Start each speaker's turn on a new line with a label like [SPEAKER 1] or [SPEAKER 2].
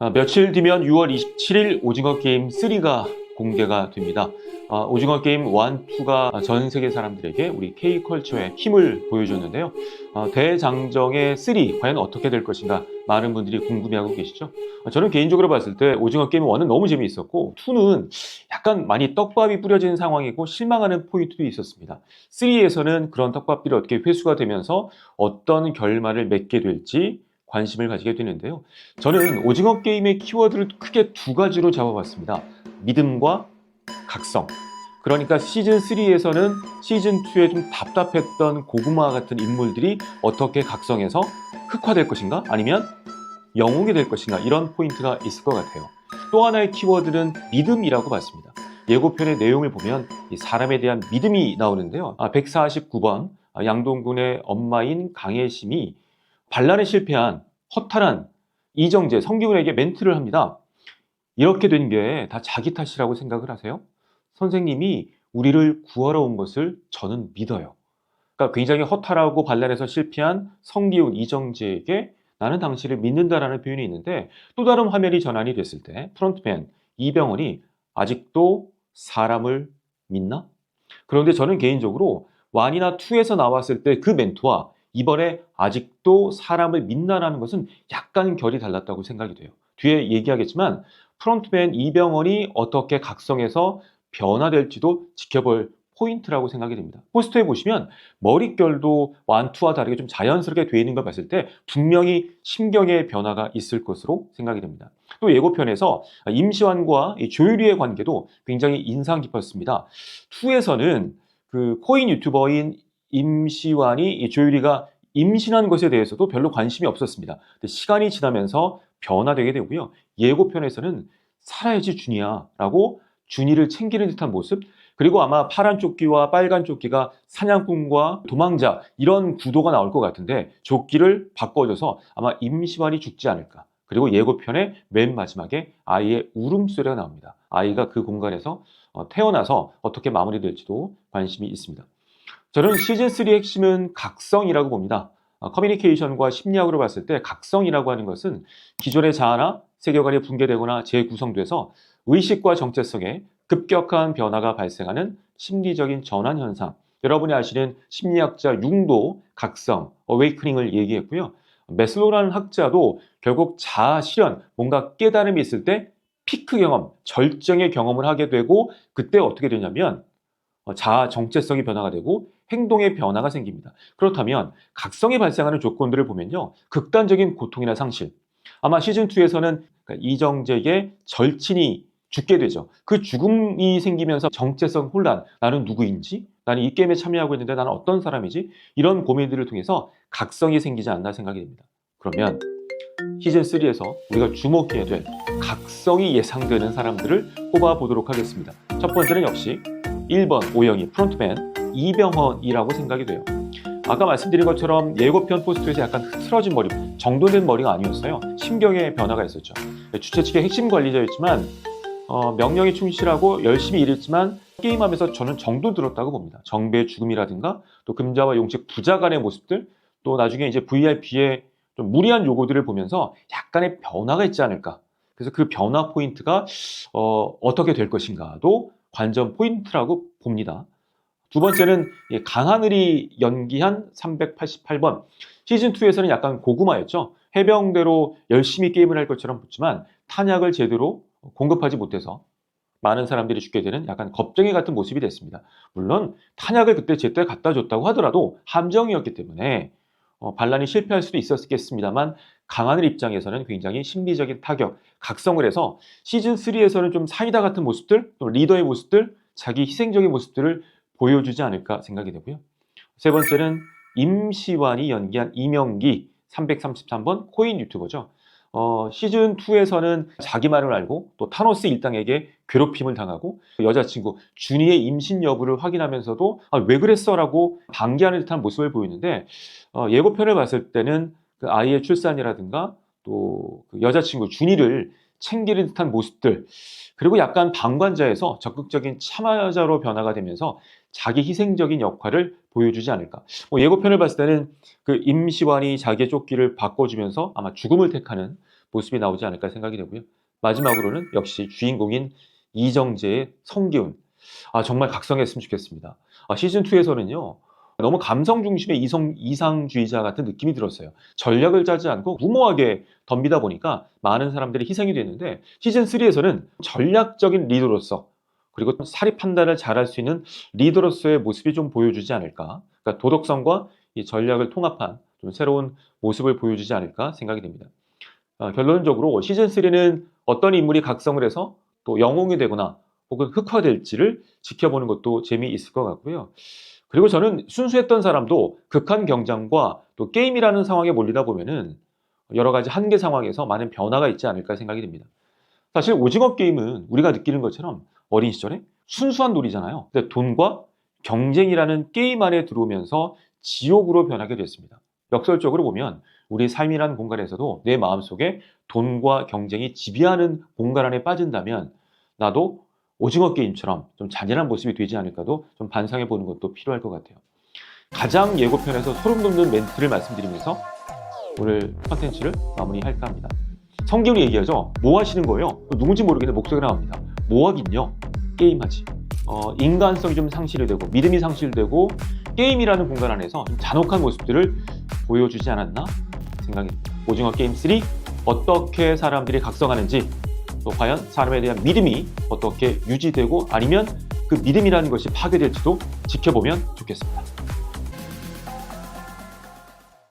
[SPEAKER 1] 아, 며칠 뒤면 6월 27일 오징어 게임 3가 공개가 됩니다. 아, 오징어 게임 1, 2가 전 세계 사람들에게 우리 K컬처의 힘을 보여줬는데요. 아, 대장정의 3 과연 어떻게 될 것인가 많은 분들이 궁금해하고 계시죠. 아, 저는 개인적으로 봤을 때 오징어 게임 1은 너무 재미있었고 2는 약간 많이 떡밥이 뿌려진 상황이고 실망하는 포인트도 있었습니다. 3에서는 그런 떡밥들이 어떻게 회수가 되면서 어떤 결말을 맺게 될지 관심을 가지게 되는데요. 저는 오징어 게임의 키워드를 크게 두 가지로 잡아봤습니다. 믿음과 각성. 그러니까 시즌 3에서는 시즌 2에 좀 답답했던 고구마 같은 인물들이 어떻게 각성해서 흑화될 것인가? 아니면 영웅이 될 것인가? 이런 포인트가 있을 것 같아요. 또 하나의 키워드는 믿음이라고 봤습니다. 예고편의 내용을 보면 이 사람에 대한 믿음이 나오는데요. 아, 149번 양동근의 엄마인 강혜심이 반란에 실패한 허탈한 이정재, 성기훈에게 멘트를 합니다. 이렇게 된 게 다 자기 탓이라고 생각을 하세요? 선생님이 우리를 구하러 온 것을 저는 믿어요. 그러니까 굉장히 허탈하고 반란에서 실패한 성기훈, 이정재에게 나는 당신을 믿는다라는 표현이 있는데 또 다른 화면이 전환이 됐을 때 프론트맨 이병헌이 아직도 사람을 믿나? 그런데 저는 개인적으로 완이나 투에서 나왔을 때 그 멘트와 이번에 아직도 사람을 믿나라는 것은 약간 결이 달랐다고 생각이 돼요. 뒤에 얘기하겠지만 프론트맨 이병헌이 어떻게 각성해서 변화될지도 지켜볼 포인트라고 생각이 됩니다. 포스터에 보시면 머릿결도 완투와 다르게 좀 자연스럽게 되어 있는 걸 봤을 때 분명히 심경의 변화가 있을 것으로 생각이 됩니다. 또 예고편에서 임시완과 이 조유리의 관계도 굉장히 인상 깊었습니다. 2에서는 그 코인 유튜버인 임시완이 이 조유리가 임신한 것에 대해서도 별로 관심이 없었습니다. 시간이 지나면서 변화되게 되고요. 예고편에서는 살아야지 준이야 라고 준이를 챙기는 듯한 모습 그리고 아마 파란 조끼와 빨간 조끼가 사냥꾼과 도망자 이런 구도가 나올 것 같은데 조끼를 바꿔줘서 아마 임시완이 죽지 않을까 그리고 예고편의 맨 마지막에 아이의 울음소리가 나옵니다. 아이가 그 공간에서 어, 태어나서 어떻게 마무리될지도 관심이 있습니다. 저는 시즌3의 핵심은 각성이라고 봅니다. 어, 커뮤니케이션과 심리학으로 봤을 때 각성이라고 하는 것은 기존의 자아나 세계관이 붕괴되거나 재구성돼서 의식과 정체성에 급격한 변화가 발생하는 심리적인 전환 현상. 여러분이 아시는 심리학자 융도 각성, 어웨이크닝을 얘기했고요. 메슬로라는 학자도 결국 자아 실현, 뭔가 깨달음이 있을 때 피크 경험, 절정의 경험을 하게 되고 그때 어떻게 되냐면 어, 자아 정체성이 변화가 되고 행동의 변화가 생깁니다. 그렇다면 각성이 발생하는 조건들을 보면요. 극단적인 고통이나 상실. 아마 시즌2에서는 이정재의 절친이 죽게 되죠. 그 죽음이 생기면서 정체성 혼란, 나는 누구인지, 나는 이 게임에 참여하고 있는데 나는 어떤 사람이지? 이런 고민들을 통해서 각성이 생기지 않나 생각이 됩니다. 그러면 시즌3에서 우리가 주목해야 될 각성이 예상되는 사람들을 뽑아보도록 하겠습니다. 첫 번째는 역시 1번 오영희 프론트맨 이병헌이라고 생각이 돼요. 아까 말씀드린 것처럼 예고편 포스터에서 약간 흐트러진 머리, 정돈된 머리가 아니었어요. 심경의 변화가 있었죠. 주최 측의 핵심 관리자였지만 어, 명령에 충실하고 열심히 일했지만 게임하면서 저는 정도 들었다고 봅니다. 정배의 죽음이라든가 또 금자와 용책 부자 간의 모습들 또 나중에 이제 VIP의 좀 무리한 요구들을 보면서 약간의 변화가 있지 않을까. 그래서 그 변화 포인트가 어, 어떻게 될 것인가도 관전 포인트라고 봅니다. 두 번째는 이 강하늘이 연기한 388번. 시즌2에서는 약간 고구마였죠. 해병대로 열심히 게임을 할 것처럼 붙지만 탄약을 제대로 공급하지 못해서 많은 사람들이 죽게 되는 약간 겁쟁이 같은 모습이 됐습니다. 물론 탄약을 그때 제때 갖다 줬다고 하더라도 함정이었기 때문에 어, 반란이 실패할 수도 있었겠습니다만 강하늘 입장에서는 굉장히 심리적인 타격, 각성을 해서 시즌 3에서는 좀 사이다 같은 모습들, 또 리더의 모습들, 자기 희생적인 모습들을 보여주지 않을까 생각이 되고요. 세 번째는 임시완이 연기한 이명기 333번 코인 유튜버죠. 어, 시즌 2에서는 자기 말을 알고 또 타노스 일당에게 괴롭힘을 당하고 여자친구 준이의 임신 여부를 확인하면서도 아, 왜 그랬어라고 방기하는 듯한 모습을 보이는데 어, 예고편을 봤을 때는 그 아이의 출산이라든가 또 그 여자친구 준이를 챙기는 듯한 모습들 그리고 약간 방관자에서 적극적인 참여자로 변화가 되면서 자기 희생적인 역할을 보여주지 않을까. 뭐 예고편을 봤을 때는 그 임시완이 자기의 조끼를 바꿔주면서 아마 죽음을 택하는 모습이 나오지 않을까 생각이 되고요. 마지막으로는 역시 주인공인 이정재의 성기훈. 아, 정말 각성했으면 좋겠습니다. 아, 시즌2에서는요, 너무 감성 중심의 이성, 이상주의자 같은 느낌이 들었어요. 전략을 짜지 않고 무모하게 덤비다 보니까 많은 사람들이 희생이 됐는데, 시즌 3에서는 전략적인 리더로서, 그리고 사리 판단을 잘할 수 있는 리더로서의 모습이 좀 보여주지 않을까. 그러니까 도덕성과 이 전략을 통합한 좀 새로운 모습을 보여주지 않을까 생각이 됩니다. 아, 결론적으로 시즌 3는 어떤 인물이 각성을 해서 또 영웅이 되거나 혹은 흑화될지를 지켜보는 것도 재미있을 것 같고요. 그리고 저는 순수했던 사람도 극한 경쟁과 또 게임이라는 상황에 몰리다 보면은 여러 가지 한계 상황에서 많은 변화가 있지 않을까 생각이 됩니다. 사실 오징어 게임은 우리가 느끼는 것처럼 어린 시절에 순수한 놀이잖아요. 근데 돈과 경쟁이라는 게임 안에 들어오면서 지옥으로 변하게 됐습니다. 역설적으로 보면 우리 삶이라는 공간에서도 내 마음속에 돈과 경쟁이 지배하는 공간 안에 빠진다면 나도 오징어 게임처럼 좀 잔인한 모습이 되지 않을까도 좀 반상해 보는 것도 필요할 것 같아요. 가장 예고편에서 소름 돋는 멘트를 말씀드리면서 오늘 컨텐츠를 마무리할까 합니다. 성기훈이 얘기하죠. 뭐 하시는 거예요? 누군지 모르겠는데 목소리가 나옵니다. 뭐 하긴요? 게임하지. 어, 인간성이 좀 상실이 되고 믿음이 상실되고 게임이라는 공간 안에서 좀 잔혹한 모습들을 보여주지 않았나 생각이 듭니다. 오징어 게임 3 어떻게 사람들이 각성하는지 또 과연 사람에 대한 믿음이 어떻게 유지되고 아니면 그 믿음이라는 것이 파괴될지도 지켜보면 좋겠습니다.